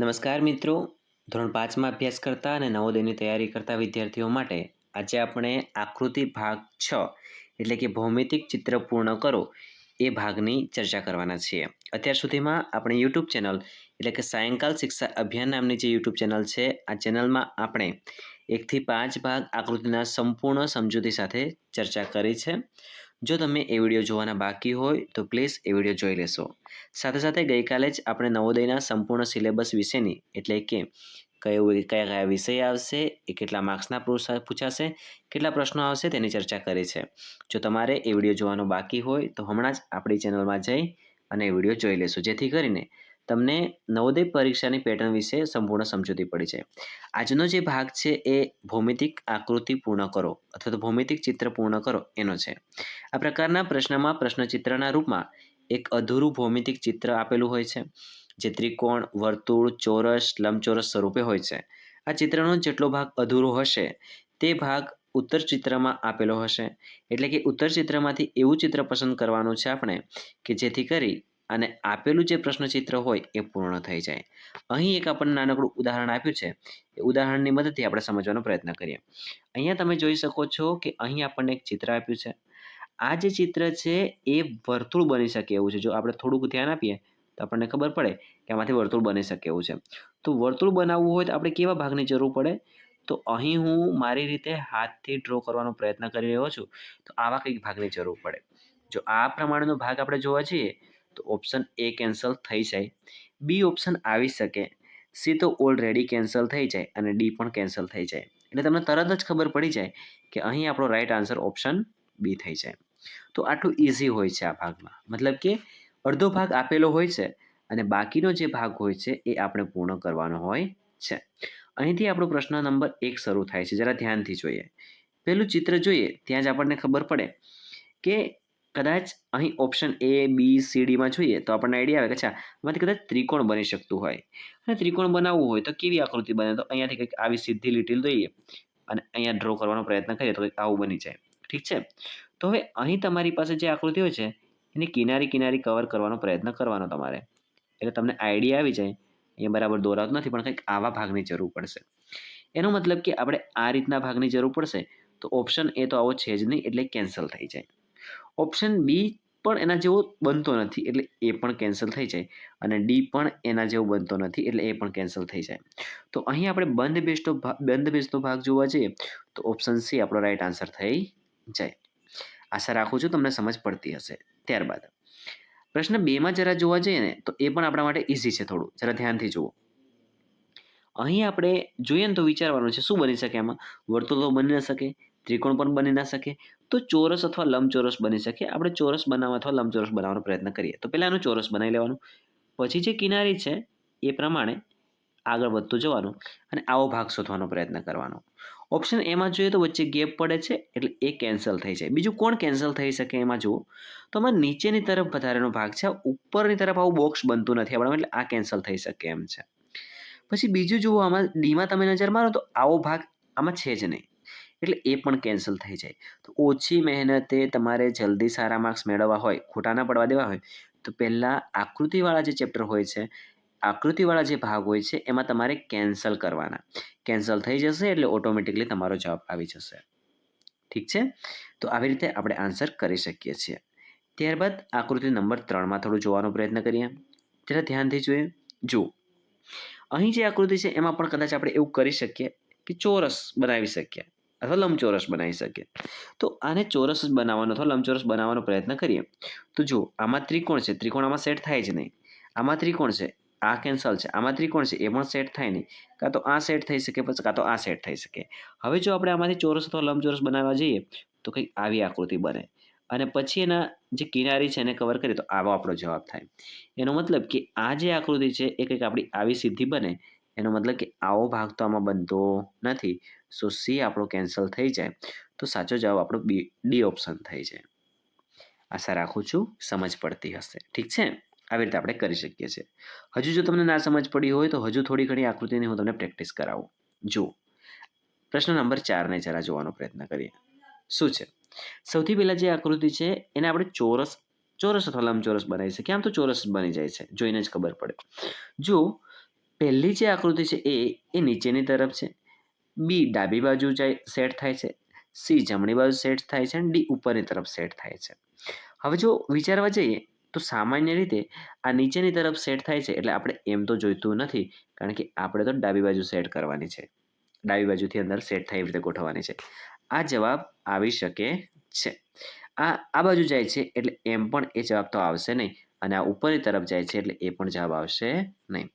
નમસ્કાર મિત્રો. ધોરણ પાંચમાં અભ્યાસ કરતા અને નવોદયની તૈયારી કરતા વિદ્યાર્થીઓ માટે આજે આપણે આકૃતિ ભાગ છ, એટલે કે ભૌમિતિક ચિત્ર પૂર્ણ કરો, એ ભાગની ચર્ચા કરવાના છીએ. અત્યાર સુધીમાં આપણે યુટ્યુબ ચેનલ, એટલે કે સાયંકાલ શિક્ષા અભિયાન નામની જે યુટ્યુબ ચેનલ છે, આ ચેનલમાં આપણે એકથી પાંચ ભાગ આકૃતિના સંપૂર્ણ સમજૂતી સાથે ચર્ચા કરી છે. જો તમે એ વીડિયો જોવાના બાકી હોય, તો પ્લીઝ એ વીડિયો જોઈ લેશો. સાથે સાથે ગઈકાલે જ આપણે નવોદયના સંપૂર્ણ સિલેબસ વિશેની, એટલે કે કયો કયા કયા વિષય આવશે, એ કેટલા માર્ક્સના પૂછાશે, કેટલા પ્રશ્નો આવશે તેની ચર્ચા કરી છે. જો તમારે એ વીડિયો જોવાનો બાકી હોય, તો હમણાં જ આપણી ચેનલમાં જઈ અને એ વીડિયો જોઈ લેશો. જેથી કરીને તમને નવોદય પરીક્ષાની પેટર્ન વિશે સંપૂર્ણ સમજૂતી પડી છે આજનો જે ભાગ છે એ ભૌમિતિક આકૃતિ પૂર્ણ કરો અથવા તો ભૌમિતિક ચિત્ર પૂર્ણ કરો, એનો છે. આ પ્રકારના પ્રશ્નમાં પ્રશ્નચિત્રના રૂપમાં એક અધૂરું ભૌમિતિક ચિત્ર આપેલું હોય છે, જે ત્રિકોણ, વર્તુળ, ચોરસ, લંબચોરસ સ્વરૂપે હોય છે. આ ચિત્રનો જેટલો ભાગ અધૂરો હશે, તે ભાગ ઉત્તર ચિત્રમાં આપેલો હશે. એટલે કે ઉત્તર ચિત્રમાંથી એવું ચિત્ર પસંદ કરવાનું છે આપણે, કે જેથી કરી અને આપેલું જે પ્રશ્નચિત્ર હોય એ પૂર્ણ થઈ જાય. અહીં એક આપણને નાનકડું ઉદાહરણ આપ્યું છે. એ ઉદાહરણની મદદથી આપણે સમજવાનો પ્રયત્ન કરીએ. અહીંયા તમે જોઈ શકો છો કે અહીં આપણને એક ચિત્ર આપ્યું છે. આ જે ચિત્ર છે એ વર્તુળ બની શકે એવું છે. જો આપણે થોડુંક ધ્યાન આપીએ તો આપણને ખબર પડે કે આમાંથી વર્તુળ બની શકે એવું છે. તો વર્તુળ બનાવવું હોય તો આપણે કેવા ભાગની જરૂર પડે? તો અહીં હું મારી રીતે હાથથી ડ્રો કરવાનો પ્રયત્ન કરી રહ્યો છું. તો આવા કંઈક ભાગની જરૂર પડે. જો આ પ્રમાણેનો ભાગ આપણે જોવા જઈએ તો ઓપ્શન એ કેન્સલ થઈ જાય. બી ઓપ્શન આવી શકે. સી તો ઓલરેડી કેન્સલ થઈ જાય અને ડી પણ કેન્સલ થઈ જાય. એટલે તમને તરત જ ખબર પડી જાય કે અહીં આપણો રાઈટ આન્સર ઓપ્શન બી થઈ જાય. તો આટલું ઇઝી હોય છે આ ભાગમાં. મતલબ કે અડધો ભાગ આપેલો હોય છે અને બાકીનો જે ભાગ હોય છે એ આપણે પૂર્ણ કરવાનો હોય છે. અહીંથી આપણો પ્રશ્ન નંબર એક શરૂ થાય છે. જરા ધ્યાનથી જોઈએ. પેલું ચિત્ર જોઈએ, ત્યાં જ આપણને ખબર પડે કે કદાચ અહીં ઓપ્શન એ બી સી ડીમાં જોઈએ તો આપણને આઈડિયા આવે કે અચ્છા, આમાંથી કદાચ ત્રિકોણ બની શકતું હોય. અને ત્રિકોણ બનાવવું હોય તો કેવી આકૃતિ બને? તો અહીંયાથી કંઈક આવી સીધી લીટી દઈએ અને અહીંયા ડ્રો કરવાનો પ્રયત્ન કરીએ તો કંઈક આવું બની જાય. ઠીક છે? તો હવે અહીં તમારી પાસે જે આકૃતિ હોય છે, એની કિનારી કિનારી કવર કરવાનો પ્રયત્ન કરવાનો તમારે. એટલે તમને આઈડિયા આવી જાય. અહીંયા બરાબર દોરાતું નથી, પણ કંઈક આવા ભાગની જરૂર પડશે. એનો મતલબ કે આપણે આ રીતના ભાગની જરૂર પડશે, તો ઓપ્શન એ તો આવો છે જ નહીં, એટલે કેન્સલ થઈ જાય. ઓપ્શન બી પણ એના જેવો બનતો નથી, એટલે એ પણ કેન્સલ થઈ જાય. અને ડી પણ એના જેવો બનતો નથી, એટલે એ પણ કેન્સલ થઈ જાય. તો અહીં આપણે બંધ ભાગ બંધ બેસતો ભાગ જોવા જઈએ, તો ઓપ્શન સી આપણો રાઈટ આન્સર થઈ જાય. આશા રાખું છું તમને સમજ પડતી હશે. ત્યારબાદ, પ્રશ્ન બેમાં જરા જોવા જઈએ ને, તો એ પણ આપણા માટે ઇઝી છે થોડું. જરા ધ્યાનથી જુઓ. અહીં આપણે જોઈએ ને તો વિચારવાનું છે, શું બની શકે આમાં? વર્તુળ તો બની ન શકે. ત્રિકોણ પણ બની ના શકે. તો ચોરસ અથવા લંબચોરસ બની શકે. આપણે ચોરસ બનાવવા અથવા લંબચોરસ બનાવવાનો પ્રયત્ન કરીએ. તો પહેલાં એનું ચોરસ બનાવી લેવાનું. પછી જે કિનારી છે, એ પ્રમાણે આગળ વધતું જવાનું અને આવો ભાગ શોધવાનો પ્રયત્ન કરવાનો. ઓપ્શન એમાં જોઈએ તો વચ્ચે ગેપ પડે છે, એટલે એ કેન્સલ થઈ જાય. બીજું કોણ કેન્સલ થઈ શકે એમાં જુઓ. તો આમાં નીચેની તરફ વધારેનો ભાગ છે ઉપરની તરફ આવું બોક્સ બનતું નથી આપણામાં, એટલે આ કેન્સલ થઈ શકે એમ છે. પછી બીજું જુઓ, આમાં ડીમાં તમે નજર મારો તો આવો ભાગ આમાં છે જ નહીં. એટલે એ પણ કેન્સલ થઈ જાય. તો ઓછી મહેનતે તમારે જલ્દી સારા માર્ક્સ મેળવવા હોય ખોટા ના પડવા દેવા હોય, તો પહેલાં આકૃતિવાળા જે ચેપ્ટર હોય છે, આકૃતિવાળા જે ભાગ હોય છે, એમાં તમારે કેન્સલ કરવાના. કેન્સલ થઈ જશે એટલે ઓટોમેટિકલી તમારો જવાબ આવી જશે. ઠીક છે? તો આવી રીતે આપણે આન્સર કરી શકીએ છીએ. ત્યારબાદ આકૃતિ નંબર ત્રણમાં થોડું જોવાનો પ્રયત્ન કરીએ. જરા ધ્યાનથી જોઈએ. જુઓ. અહીં જે આકૃતિ છે, એમાં પણ કદાચ આપણે એવું કરી શકીએ કે ચોરસ બનાવી શકીએ. અથવા લંબચોરસ બનાવી શકીએ. તો આને ચોરસ જ બનાવવાનો અથવા લંબચોરસ બનાવવાનો પ્રયત્ન કરીએ. તો જુઓ, આમાં ત્રિકોણ છે. ત્રિકોણ આમાં સેટ થાય જ નહીં. આમાં ત્રિકોણ છે. આ કેન્સલ છે. આમાં ત્રિકોણ છે. એ પણ સેટ થાય નહીં. કાં તો આ સેટ થઈ શકે પછી કાં તો આ સેટ થઈ શકે. હવે જો આપણે આમાંથી ચોરસ અથવા લંબચોરસ બનાવવા જઈએ, તો કંઈક આવી આકૃતિ બને. અને પછી એના જે કિનારી છે એને કવર કરીએ તો આવો આપણો જવાબ થાય. એનો મતલબ કે આ જે આકૃતિ છે, એ કંઈક આપણી આવી સીધી બને. એનો મતલબ કે આવો ભાગ તો આમાં બનતો નથી. સો સી આપણો કેન્સલ થઈ જાય, તો સાચો જવાબ આપણો બી ડી ઓપ્શન થઈ જાય. આશા રાખું છું સમજ પડતી હશે. ઠીક છે? આવી રીતે આપણે કરી શકીએ છીએ. હજુ જો તમને ના સમજ પડી હોય તો હજુ થોડી ઘણી આકૃતિની હું તમને પ્રેક્ટિસ કરાવું. જુઓ. પ્રશ્ન નંબર ચારને જરા જોવાનો પ્રયત્ન કરીએ. શું છે? સૌથી પહેલાં જે આકૃતિ છે, એને આપણે ચોરસ ચોરસ અથવા લંબચોરસ બનાવી શકીએ. આમ તો ચોરસ બની જાય છે, જોઈને જ ખબર પડે. જો પહેલી જે આકૃતિ છે એ એ નીચેની તરફ છે. બી ડાબી બાજુ સેટ થાય છે, સી જમણી બાજુ સેટ થાય છે અને ડી ઉપરની તરફ સેટ થાય છે. હવે જો વિચારવા જઈએ, તો સામાન્ય રીતે આ નીચેની તરફ સેટ થાય છે એટલે આપણે એમ તો જોઈતું નથી, કારણ કે આપણે તો ડાબી બાજુ સેટ કરવાની છે. ડાબી બાજુથી અંદર સેટ થાય એવી રીતે ગોઠવવાની છે. આ જવાબ આવી શકે છે. આ આ બાજુ જાય છે એટલે એમ પણ એ જવાબ તો આવશે નહીં. અને આ ઉપરની તરફ જાય છે એટલે એ પણ જવાબ આવશે નહીં.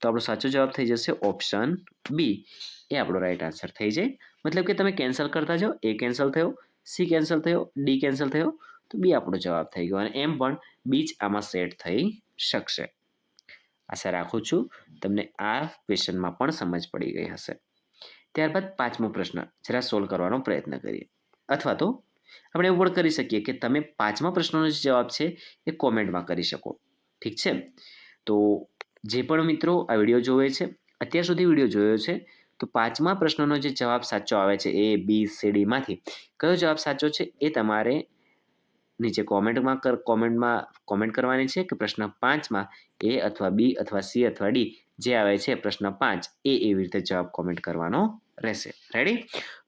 તો આપણો સાચો જવાબ થઈ જશે ઓપ્શન બી એ આપણો રાઈટ આન્સર થઈ જાય. મતલબ કે તમે કેન્સલ કરતા જાઓ એ કેન્સલ થયો સી કેન્સલ થયો ડી કેન્સલ થયો, તો બી આપણો જવાબ થઈ ગયો. અને એમ પણ બી જ આમાં સેટ થઈ શકશે. આશા રાખું છું તમને આ ક્વેશ્ચનમાં પણ સમજ પડી ગઈ હશે. ત્યારબાદ પાંચમો પ્રશ્ન, જરા સોલ્વ કરવાનો પ્રયત્ન કરીએ. અથવા તો આપણે એવું પણ કરી શકીએ કે તમે પાંચમા પ્રશ્નનો જે જવાબ છે એ કોમેન્ટમાં કરી શકો. ઠીક છે? તો જે પણ મિત્રો આ વીડિયો જોવે છે, અત્યાર સુધી વીડિયો જોયો છે, તો પાંચમા પ્રશ્નનો જે જવાબ સાચો આવે છે એ, બી, સી ડીમાંથી કયો જવાબ સાચો છે એ તમારે નીચે કોમેન્ટમાં કર, કોમેન્ટમાં કોમેન્ટ કરવાની છે કે પ્રશ્ન પાંચમાં એ અથવા બી અથવા સી અથવા ડી જે આવે છે પ્રશ્ન પાંચ એ એવી રીતે જવાબ કોમેન્ટ કરવાનો રહેશે. રેડી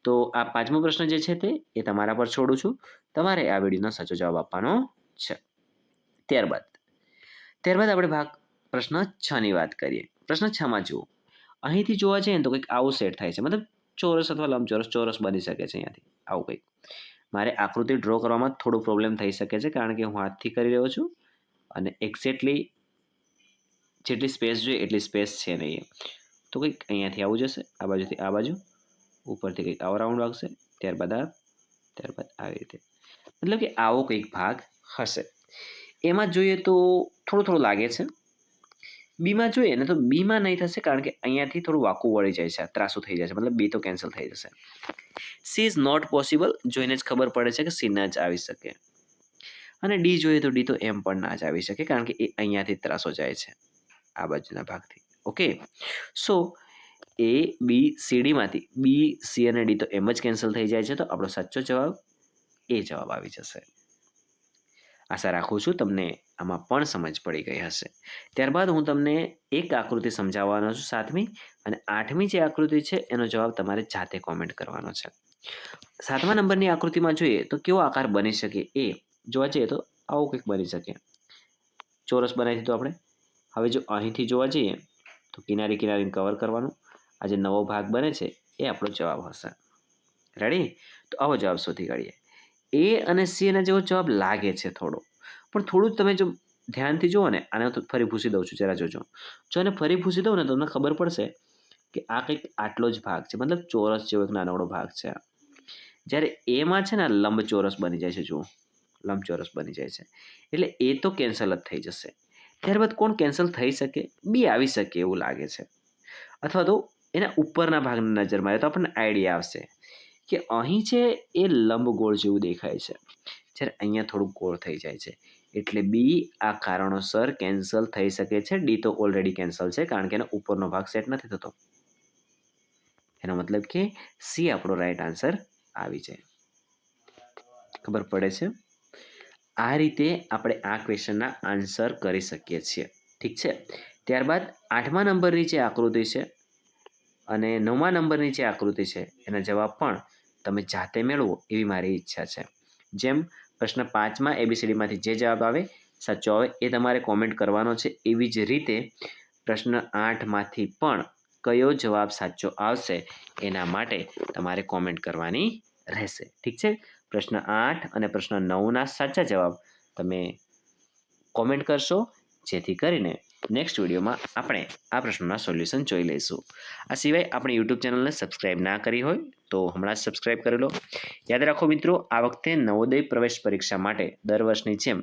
તો આ પાંચમો પ્રશ્ન જે છે તે, એ તમારા પર છોડું છું. તમારે આ વિડીયોનો સાચો જવાબ આપવાનો છે. ત્યારબાદ ત્યારબાદ આપણે ભાગ, પ્રશ્ન છની વાત કરીએ. પ્રશ્ન છમાં જુઓ. અહીંથી જોવા જઈએ ને તો કંઈક આવું સેટ થાય છે. મતલબ ચોરસ અથવા લંબચોરસ, ચોરસ બની શકે છે અહીંયાથી. આવું કંઈક. મારે આકૃતિ ડ્રો કરવામાં થોડું પ્રોબ્લેમ થઈ શકે છે કારણ કે હું હાથથી કરી રહ્યો છું અને એક્ઝેક્ટલી જેટલી સ્પેસ જોઈએ એટલી સ્પેસ છે નહીં તો કંઈક અહીંયાથી આવું જશે. આ બાજુથી આ બાજુ. ઉપરથી કંઈક આવો રાઉન્ડ આવશે, ત્યારબાદ આ, ત્યારબાદ આવી રીતે. મતલબ કે આવો કંઈક ભાગ હશે. એમાં જોઈએ તો થોડું થોડું લાગે છે. બીમાં જોઈએ ને તો બીમાં નહીં થશે કારણ કે અહીંયાથી થોડું વાકું વળી જાય છે ત્રાસું થઈ જાય છે. મતલબ બી તો કેન્સલ થઈ જશે. સી ઇઝ નોટ પોસિબલ, જોઈને જ ખબર પડે છે કે સી ના જ આવી શકે. અને ડી જોઈએ તો ડી તો એમ પણ ના જ આવી શકે કારણ કે એ અહીંયાથી ત્રાસો જાય છે, આ બાજુના ભાગથી. Okay? So A B C ડીમાંથી B C અને ડી તો એમ જ કેન્સલ થઈ જાય છે, તો આપણો સાચો જવાબ એ જવાબ આવી જશે. આશા રાખું છું તમને આમાં પણ સમજ પડી ગઈ હશે. ત્યારબાદ હું તમને એક આકૃતિ સમજાવવાનો છું સાતમી અને આઠમી જે આકૃતિ છે, એનો જવાબ તમારે જાતે કોમેન્ટ કરવાનો છે. સાતમા નંબરની આકૃતિમાં જોઈએ તો કેવો આકાર બની શકે? એ જોવા જઈએ તો આવું કંઈક બની શકે. ચોરસ બનાવી દીધું આપણે. હવે જો અહીંથી જોવા જઈએ તો કિનારી કિનારીને કવર કરવાનું. આ જે નવો ભાગ બને છે, એ આપણો જવાબ હશે. રેડી તો આવો જવાબ શોધી કાઢીએ. એ અને સી એના જેવો જવાબ લાગે છે થોડો. પણ થોડું તમે જો ધ્યાનથી જુઓ ને, આને તો ફરી ભૂસી દઉં છું, જરા જોજો. જો આને ફરી ભૂસી દઉં ને તમને ખબર પડશે કે આ કંઈક આટલો જ ભાગ છે, મતલબ ચોરસ જેવો એક નાનકડો ભાગ છે. જ્યારે એમાં છે ને લંબચોરસ બની જાય છે, જુઓ. લંબચોરસ બની જાય છે. એટલે એ તો કેન્સલ જ થઈ જશે. ત્યારબાદ કોણ કેન્સલ થઈ શકે? બી આવી શકે એવું લાગે છે. અથવા તો એના ઉપરના ભાગને નજર મારે તો આપણને આઈડિયા આવશે કે અહીં છે એ લંબગોળ જેવું દેખાય છે. જ્યારે અહીંયા થોડુંક ગોળ થઈ જાય છે. એટલે બી આ કારણોસર કેન્સલ થઈ શકે છે. ડી તો ઓલરેડી કેન્સલ છે કારણ કે એનો ઉપરનો ભાગ સેટ નથી થતો. એનો મતલબ કે સી આપણો રાઈટ આન્સર આવી જાય. ખબર પડે છે? આ રીતે આપણે આ ક્વેશ્ચનના આન્સર કરી શકીએ છીએ. ઠીક છે? ત્યારબાદ આઠમા નંબરની જે આકૃતિ છે અને નવમા નંબરની જે આકૃતિ છે, એના જવાબ પણ તમે જાતે મેળવો એવી મારી ઈચ્છા છે. જેમ પ્રશ્ન પાંચમાં એબીસીડીમાંથી જે જવાબ આવે, સાચો આવે એ તમારે કોમેન્ટ કરવાનો છે. એવી જ રીતે પ્રશ્ન આઠમાંથી પણ કયો જવાબ સાચો આવશે એના માટે તમારે કોમેન્ટ કરવાની રહેશે. ઠીક છે? પ્રશ્ન આઠ અને પ્રશ્ન નવના સાચા જવાબ તમે કોમેન્ટ કરશો, જેથી કરીને નેક્સ્ટ વિડીયોમાં આપણે આ પ્રશ્નોના સોલ્યુશન જોઈ લઈશું. આ સિવાય આપણે યુટ્યુબ ચેનલને સબસ્ક્રાઇબ ના કરી હોય તો હમણાં સબસ્ક્રાઇબ કરી લો. યાદ રાખો મિત્રો, આ વખતે નવોદય પ્રવેશ પરીક્ષા માટે દર વર્ષની જેમ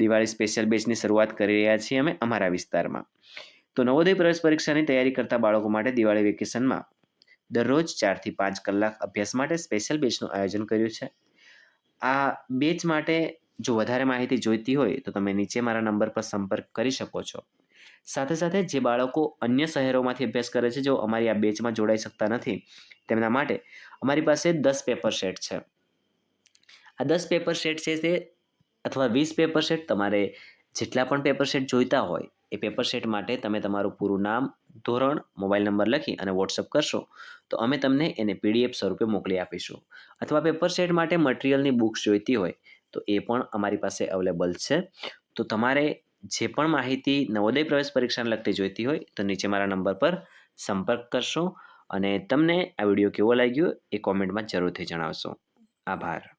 દિવાળી સ્પેશિયલ બેચની શરૂઆત કરી રહ્યા છીએ અમે અમારા વિસ્તારમાં. તો નવોદય પ્રવેશ પરીક્ષાની તૈયારી કરતા બાળકો માટે દિવાળી વેકેશનમાં દરરોજ ચારથી પાંચ કલાક અભ્યાસ માટે સ્પેશિયલ બેચનું આયોજન કર્યું છે. આ બેચ માટે જો વધારે માહિતી જોઈતી હોય તો તમે નીચે મારા નંબર પર સંપર્ક કરી શકો છો. સાથે સાથે જે બાળકો અન્ય શહેરોમાંથી અભ્યાસ કરે છે જો અમારી આ બેચમાં જોડાઈ શકતા નથી, તેમના માટે અમારી પાસે દસ પેપર સેટ છે. આ દસ પેપર સેટ છે તે અથવા વીસ પેપર સેટ તમારે જેટલા પણ પેપર સેટ જોઈતા હોય, એ પેપર સેટ માટે તમે તમારું પૂરું નામ, ધોરણ, મોબાઈલ નંબર લખી અને વોટ્સઅપ કરશો, તો અમે તમને એને પીડીએફ સ્વરૂપે મોકલી આપીશું. અથવા પેપર સેટ માટે મટીરિયલની બુક્સ જોઈતી હોય, તો એ પણ અમારી પાસે અવેલેબલ છે. તો તમારે જે પણ માહિતી નવોદય પ્રવેશ પરીક્ષાને લગતી જોઈતી હોય તો નીચે મારા નંબર પર સંપર્ક કરશો અને તમને આ વીડિયો કેવો લાગ્યો એ કોમેન્ટમાં જરૂરથી જણાવશો. આભાર.